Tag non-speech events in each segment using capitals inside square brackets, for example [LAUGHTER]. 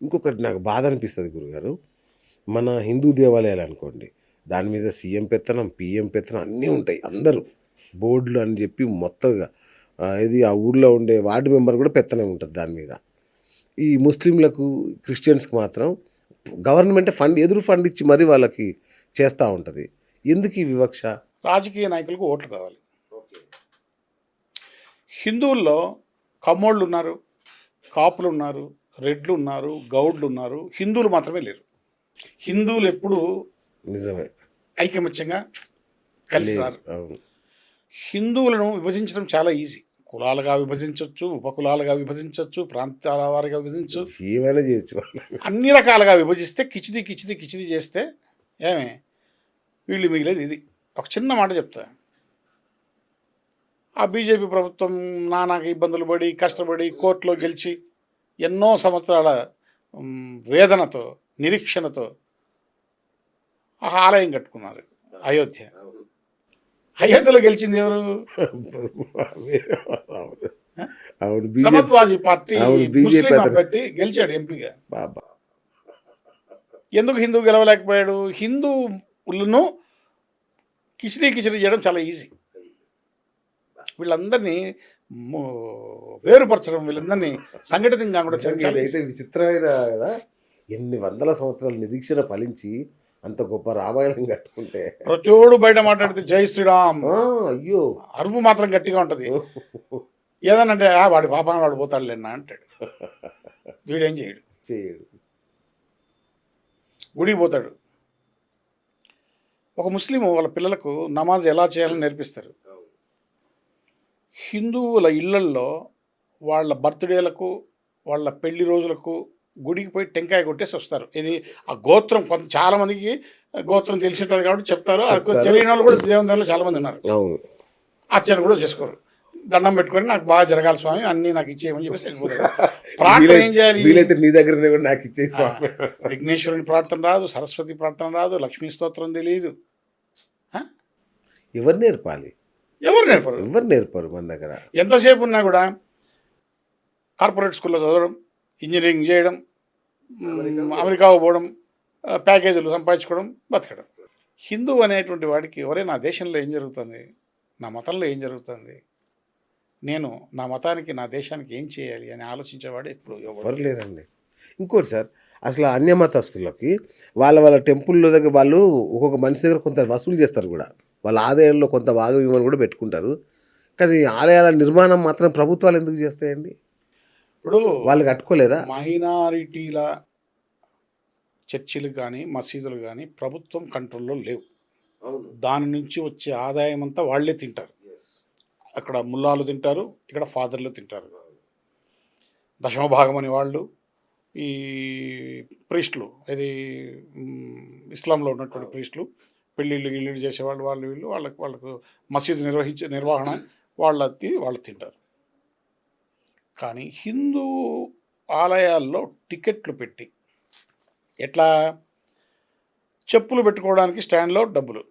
ఇంకొకటి నాకు బాధ అనిపిస్తుంది గురుగారు మన హిందూ దేవాలయాలు అనుకోండి దాని మీద సీఎం పెత్తనం పిఎం పెత్తనం అన్నీ ఉంటాయి అందరూ. బోర్డులు అని చెప్పి మొత్తంగా ఇది ఆ ఊళ్ళో ఉండే వార్డు మెంబర్ కూడా పెత్తనం ఉంటుంది దాని మీద. ఈ ముస్లింలకు క్రిస్టియన్స్కి మాత్రం గవర్నమెంట్ ఫండ్ ఎదురు ఫండ్ ఇచ్చి మరీ వాళ్ళకి చేస్తూ ఉంటుంది. ఎందుకు ఈ వివక్ష? రాజకీయ నాయకులకు ఓట్లు కావాలి. హిందువుల్లో కమ్మోళ్ళు ఉన్నారు కాపులు ఉన్నారు రెడ్లు ఉన్నారు గౌడ్లు ఉన్నారు హిందువులు మాత్రమే లేరు. హిందువులు ఎప్పుడు నిజమే. ఐకమత్యంగా కలిసి రారు. అవును. హిందువులను విభజించడం చాలా ఈజీ. కులాలుగా విభజించవచ్చు ఉపకులాలుగా విభజించవచ్చు ప్రాంతాల వారిగా విభజించవచ్చు ఏమైనా చేయొచ్చు. అన్ని రకాలుగా విభజిస్తే కిచిది కిచిది కిచిది చేస్తే ఏమే? వీళ్ళు మిగిలేదు ఇది. ఒక చిన్న మాట చెప్తా. ఆ బీజేపీ ప్రభుత్వం నానాక ఇబ్బందులు పడి కష్టపడి కోర్టులో గెలిచి ఎన్నో సంవత్సరాల వేదనతో నిరీక్షణతో ఆ ఆలయం కట్టుకున్నారు అయోధ్య. అయోధ్యలో గెలిచింది ఎవరు? Samajwadi party Muslim. అభ్యర్థి గెలిచాడు ఎంపీగా. బాబా. ఎందుకు హిందూ గెలవలేకపోయాడు? హిందువులను కిచిడీ కిచిడీ చేయడం చాలా ఈజీ వీళ్ళందరినీ వేరుపరచడం వీళ్ళందరినీ సంఘటితంగా కూడా అయితే. విచిత్రమైన కదా? ఎన్ని వందల సంవత్సరాల నిరీక్షణ ఫలించి అంత గొప్ప రామాయణం కట్టుకుంటే. ప్రతిోడు బయట మాట్లాడితే జై శ్రీరామ్. అయ్యో. అరుపు మాత్రం గట్టిగా ఉంటది. ఏదనంటే "ఆ, వాడి పాపాన్ని వాడు పోతాడు లేనా అంటాడు. వీడేం చేయడు. చేయడు. గుడికి పోతాడు. ఒక ముస్లిం వాళ్ళ పిల్లలకు నమాజ్ ఎలా చేయాలని నేర్పిస్తారు. హిందువుల ఇళ్ళల్లో వాళ్ళ బర్త్డేలకు వాళ్ళ పెళ్ళి రోజులకు గుడికి పోయి టెంకాయ కొట్టేసి వస్తారు. ఇది ఆ గోత్రం కొంత చాలా మందికి గోత్రం తెలిసి ఉంటుంది కాబట్టి చెప్తారు. తెలియని వాళ్ళు కూడా దగ్గర చాలా మంది ఉన్నారు. అర్చన కూడా చేసుకోరు. దండం పెట్టుకొని నాకు బాగా జరగాలి స్వామి అన్నీ నాకు ఇచ్చేయమని చెప్పేసి వెళ్ళిపోతాడు [LAUGHS] ప్రార్థన ఏం చేయాలి? నీ దగ్గరనే కూడా నాకు స్వామి. విఘ్నేశ్వరుని ప్రార్థన రాదు సరస్వతి ప్రార్థన రాదు లక్ష్మీ స్తోత్రం తెలియదు ఎవరు నేర్పాలి? ఎవరు నేర్పరు? ఎవరు నేర్పరు మన దగ్గర? ఎంతసేపు ఉన్నా కూడా కార్పొరేట్ స్కూల్లో చదవడం ఇంజనీరింగ్ చేయడం అమెరికా పోవడం. ప్యాకేజీలు సంపాదించుకోవడం బతకడం. హిందూ అనేటువంటి వాడికి ఎవరే నా దేశంలో ఏం జరుగుతుంది? నా మతంలో ఏం జరుగుతుంది? నేను నా మతానికి నా దేశానికి ఏం చేయాలి అని ఆలోచించేవాడు ఎప్పుడు ఎవరు ఎవరు లేరండి. ఇంకోటి సార్ అసలు అన్యమతస్తులకి వాళ్ళ వాళ్ళ టెంపుల్లో దగ్గర వాళ్ళు ఒక్కొక్క మనిషి దగ్గర కొంత వసూలు చేస్తారు కూడా. వాళ్ళ ఆదాయంలో కొంత భాగం ఇవ్వని కూడా పెట్టుకుంటారు. కానీ ఆలయాల నిర్మాణం మాత్రం ప్రభుత్వాలు ఎందుకు చేస్తాయండి? ఇప్పుడు వాళ్ళు కట్టుకోలేరా? మైనారిటీల చర్చిలు కానీ మసీదులు కానీ ప్రభుత్వం కంట్రోల్లో లేవు. దాని నుంచి వచ్చే ఆదాయం అంతా వాళ్ళే తింటారు. అక్కడ ముల్లాలు తింటారు ఇక్కడ ఫాదర్లు తింటారు. దశమ భాగం అని వాళ్ళు ఈ ప్రీస్టులు ఇది మ్, ఇస్లాంలో ఉన్నటువంటి ప్రీస్టులు పెళ్ళిళ్ళు గిళ్ళిళ్ళు చేసేవాళ్ళు వాళ్ళు వీళ్ళు వాళ్ళకి వాళ్ళకు మసీదు నిర్వహించే నిర్వహణ వాళ్ళది వాళ్ళు తింటారు. కానీ హిందూ ఆలయాల్లో టికెట్లు పెట్టి ఎట్లా? చెప్పులు పెట్టుకోవడానికి స్టాండ్లో డబ్బులు.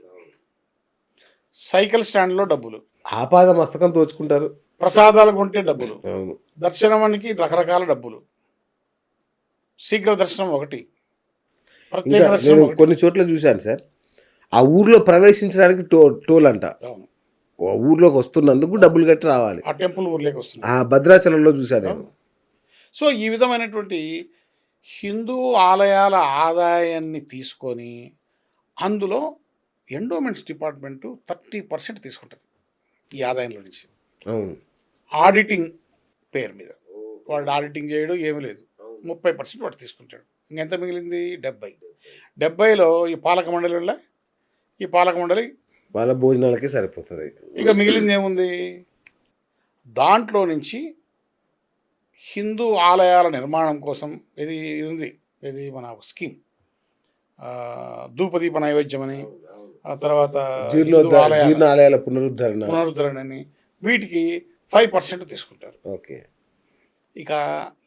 సైకిల్ స్టాండ్లో డబ్బులు. ఆపాద మస్తకం దోచుకుంటారు. ప్రసాదాలు కొంటే డబ్బులు. దర్శనానికి రకరకాల డబ్బులు. శీఘ్ర దర్శనం ఒకటి. ప్రత్యేక దర్శనం కొన్ని చోట్ల చూశాను సార్. ఆ ఊర్లో ప్రవేశించడానికి టో టోల్ అంట ఊర్లోకి వస్తున్నందుకు డబ్బులు కట్టి రావాలి. ఆ టెంపుల్ ఊర్లోకి వస్తుంది. ఆ భద్రాచలంలో చూశాను నేను. సో ఈ విధమైనటువంటి హిందూ ఆలయాల ఆదాయాన్ని తీసుకొని అందులో ఎండోమెంట్స్ డిపార్ట్మెంటు థర్టీ పర్సెంట్ తీసుకుంటుంది ఈ ఆదాయంలో నుంచి. ఆడిటింగ్ పేరు మీద. వాడు ఆడిటింగ్ చేయడం ఏమీ లేదు. ముప్పై పర్సెంట్ వాడు తీసుకుంటాడు. ఇంకెంత మిగిలింది? డెబ్బై. డెబ్బైలో ఈ పాలక మండలి ఉండే ఈ పాలక మండలి? వాళ్ళ భోజనాలకే సరిపోతుంది. ఇక మిగిలింది ఏముంది? దాంట్లో నుంచి హిందూ ఆలయాల నిర్మాణం కోసం ఇది ఇది ఉంది ఇది మన స్కీమ్. ఆ, ధూపదీప నైవేద్యం అని ఆ తర్వాత ఆలయాల పునరుద్ధరణ పునరుద్ధరణ. అని వీటికి ఫైవ్ పర్సెంట్ తీసుకుంటారు. ఓకే. ఇక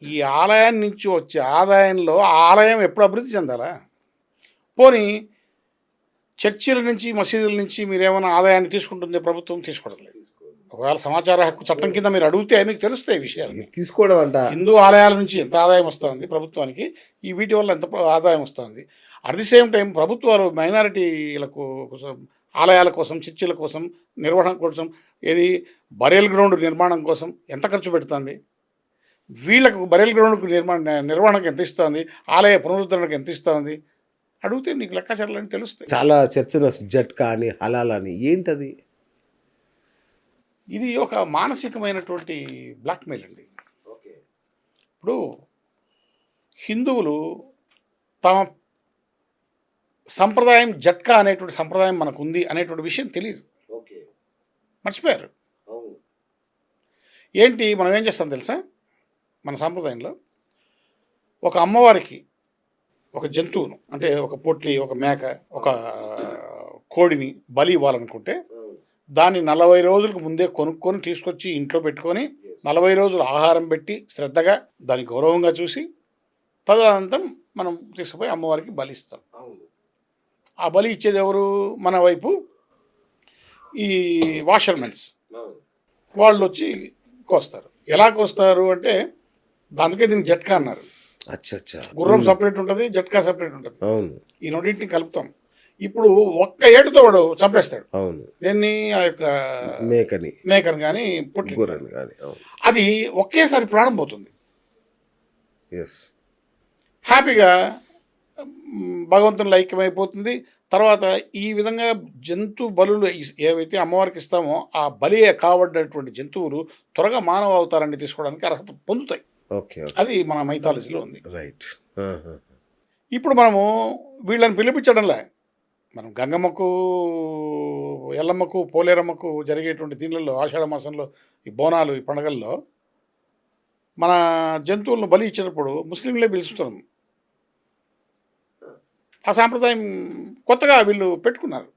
ఈ ఆలయం నుంచి వచ్చే ఆదాయంలో ఆలయం ఎప్పుడు అభివృద్ధి చెందాలా? పోనీ చర్చిల నుంచి మసీదుల నుంచి మీరు ఏమైనా ఆదాయాన్ని తీసుకుంటుంది ప్రభుత్వం? తీసుకోవడం లేదు. ఒకవేళ సమాచార హక్కు చట్టం కింద మీరు అడిగితే మీకు తెలుస్తాయి ఈ విషయాలు తీసుకోవడం అంట. హిందూ ఆలయాల నుంచి ఎంత ఆదాయం వస్తుంది ప్రభుత్వానికి ఈ వీటి వల్ల ఎంత ఆదాయం వస్తుంది? అట్ ది సేమ్ టైం ప్రభుత్వాలు మైనారిటీలకు కోసం ఆలయాల కోసం చర్చిల కోసం నిర్వహణ కోసం ఏది బరేల్ గ్రౌండ్ నిర్మాణం కోసం ఎంత ఖర్చు పెడుతుంది? వీళ్ళకు బరేల్ గ్రౌండ్ నిర్మాణ నిర్వహణకు ఎంత ఇస్తుంది? ఆలయ పునరుద్ధరణకు ఎంత ఇస్తుంది? అడిగితే నీకు లెక్కాచారాలని తెలుస్తాయి. చాలా చర్చన జట్కా అని హలాల్ అని ఏంటది? ఇది ఒక మానసికమైనటువంటి బ్లాక్మెయిల్ అండి. ఇప్పుడు హిందువులు తమ సంప్రదాయం జట్కా అనేటువంటి సంప్రదాయం మనకు ఉంది అనేటువంటి విషయం తెలియదు మర్చిపోయారు. ఏంటి మనం ఏం చేస్తాం తెలుసా? మన సాంప్రదాయంలో ఒక అమ్మవారికి ఒక జంతువును అంటే ఒక పొట్లి ఒక మేక ఒక కోడిని బలి ఇవ్వాలనుకుంటే దాన్ని నలభై రోజులకు ముందే కొనుక్కొని తీసుకొచ్చి ఇంట్లో పెట్టుకొని నలభై రోజులు ఆహారం పెట్టి శ్రద్ధగా దాన్ని గౌరవంగా చూసి తదనంతరం మనం తీసుకుపోయి అమ్మవారికి బలిస్తాం ఆ బలి ఇచ్చేది ఎవరు? మన వైపు ఈ వాషర్మెన్స్. వాళ్ళు వచ్చి కోస్తారు. ఎలా కోస్తారు అంటే దీనికి జట్కా అన్నారు. అచ్చా గుర్రం సపరేట్ ఉంటుంది జట్కా సపరేట్ ఉంటుంది. అవును. ఈ రెండింటిని కలుపుతాం. ఇప్పుడు ఒక్క ఏటుతో వాడు చంపేస్తాడు. అవును. దీన్ని? ఆ యొక్క మేకని. మేకను కానీ పుట్టి గుర్రని కానీ అవును. అది ఒకేసారి ప్రాణం పోతుంది. ఎస్ హ్యాపీగా భగవంతుని ఐక్యమైపోతుంది తర్వాత ఈ విధంగా జంతు బలులు ఏవైతే అమ్మవారికి ఇస్తామో ఆ బలి కాబడినటువంటి జంతువులు త్వరగా మానవ అవతారాన్ని తీసుకోవడానికి అర్హత పొందుతాయి. ఓకే అది మన మైథాలజీలో ఉంది. రైట్ ఇప్పుడు మనము వీళ్ళని పిలిపించడంలే. మనం గంగమ్మకు ఎల్లమ్మకు పోలేరమ్మకు జరిగేటువంటి దీనిలలో ఆషాఢ మాసంలో ఈ బోనాలు ఈ పండగల్లో మన జంతువులను బలి ఇచ్చేటప్పుడు ముస్లింలే పిలుస్తున్నాం ఆ సాంప్రదాయం కొత్తగా వీళ్ళు పెట్టుకున్నారు.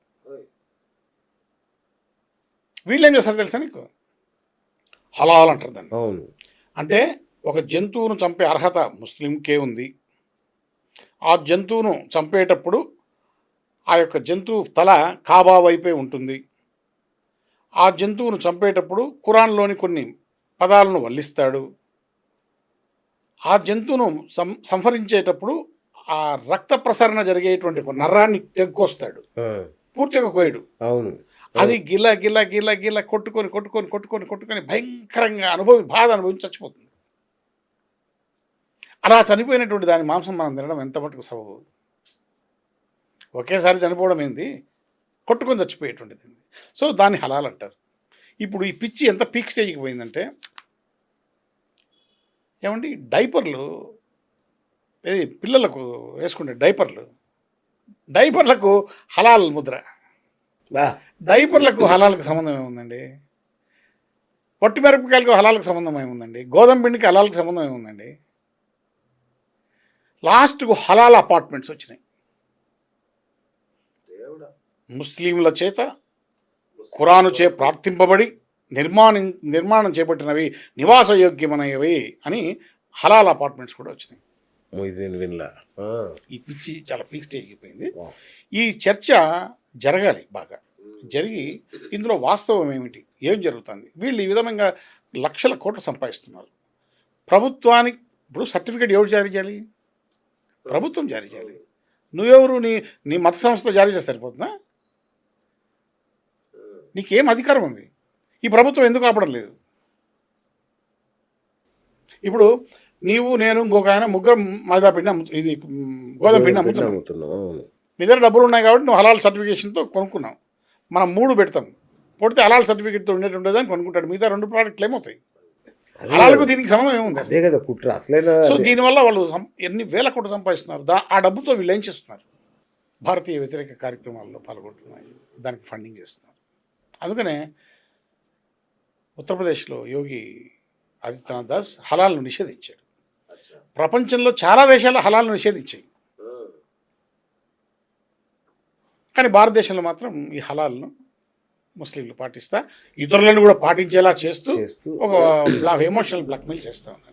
వీళ్ళు చేస్తారు తెలుసా నీకు? హలాల్ అంటారు దాన్ని. అంటే ఒక జంతువును చంపే అర్హత ముస్లింకే ఉంది. ఆ జంతువును చంపేటప్పుడు ఆ యొక్క జంతువు తల కాబా వైపే ఉంటుంది. ఆ జంతువును చంపేటప్పుడు ఖురాన్లోని కొన్ని పదాలను వల్లిస్తాడు. ఆ జంతువును సం సంహరించేటప్పుడు ఆ రక్త ప్రసరణ జరిగేటువంటి ఒక నర్రాన్ని తెగ్గొస్తాడు. పూర్తిగా కోయడు అవును. అది గిల గిల గిల గిల కొట్టుకొని కొట్టుకొని కొట్టుకొని కొట్టుకొని భయంకరంగా అనుభవి బాధ అనుభవించి చచ్చిపోతుంది. అలా చనిపోయినటువంటి దాని మాంసం మనం తినడం ఎంత మటుకు సబబు? ఒకేసారి చనిపోవడం ఏంది? కొట్టుకొని చచ్చిపోయేటువంటిది సో దాన్ని హలాల్ అంటారు. ఇప్పుడు ఈ పిచ్చి ఎంత పీక్ స్టేజ్కి పోయిందంటే ఏమండి? డైపర్లు ఏది పిల్లలకు వేసుకునే డైపర్లు. డైపర్లకు హలాల్ ముద్ర. డైపర్లకు హలాలకు సంబంధం ఏముందండి? పొట్టి మిరపకాయలకు హలాలకు సంబంధం ఏముందండి? గోధుమ పిండికి హలాలకు సంబంధం ఏముందండి? లాస్ట్కు హలాల్ అపార్ట్మెంట్స్ వచ్చినాయి. ముస్లింల చేత ఖురాను చే ప్రార్థింపబడి నిర్మాణం నిర్మాణం చేపట్టినవి నివాసయోగ్యమైనవి అని హలాల్ అపార్ట్మెంట్స్ కూడా వచ్చినాయి. ఈ పిచ్చి చాలా పీక్ స్టేజ్కి పోయింది. ఈ చర్చ జరగాలి బాగా. జరిగి ఇందులో వాస్తవం ఏమిటి? ఏం జరుగుతుంది? వీళ్ళు ఈ విధంగా లక్షల కోట్లు సంపాదిస్తున్నారు. ప్రభుత్వానికి ఇప్పుడు సర్టిఫికేట్ ఎవరు జారీ చేయాలి? ప్రభుత్వం జారీ చేయాలి. నువ్వెవరు? నీ నీ మత సంస్థ జారీ చేస్తే సరిపోతుందా? నీకేం అధికారం ఉంది? ఈ ప్రభుత్వం ఎందుకు ఆపడం లేదు ఇప్పుడు నీవు నేను ఇంకొక ఆయన ముగ్గురం మైదా పిండి అమ్ము ఇది గోధుమ పిండి అమ్ముతున్నాం. అమ్ముతున్నాం అవును. మీ దగ్గర డబ్బులు ఉన్నాయి కాబట్టి నువ్వు హలాల్ సర్టిఫికేషన్తో కొనుక్కున్నావు. మనం మూడు పెడతాం. పొడితే హలాల్ సర్టిఫికేట్తో ఉండేటువంటి దాన్ని కొనుక్కుంటాడు. మిగతా రెండు ప్రోడక్ట్లు ఏమవుతాయి హలాల్కు దీనికి సంబంధం ఏముంది అదే కదా కుట్ర. అసలైన సో దీనివల్ల వాళ్ళు ఎన్ని వేల కోట్లు సంపాదిస్తున్నారు? దా ఆ డబ్బుతో వీళ్ళు ఏం చేస్తున్నారు? భారతీయ వ్యతిరేక కార్యక్రమాల్లో పాల్గొంటున్నారు దానికి ఫండింగ్ చేస్తున్నారు. అందుకనే ఉత్తరప్రదేశ్లో యోగి ఆదిత్యనాథ్ దాస్ హలాల్ను నిషేధించాడు. ప్రపంచంలో చాలా దేశాలు హలాల్ను నిషేధించాయి. కానీ భారతదేశంలో మాత్రం ఈ హలాల్ను ముస్లింలు పాటిస్తా. ఇతరులను కూడా పాటించేలా చేస్తూ ఒక ఎమోషనల్ బ్లాక్మెయిల్ చేస్తా ఉన్నారు.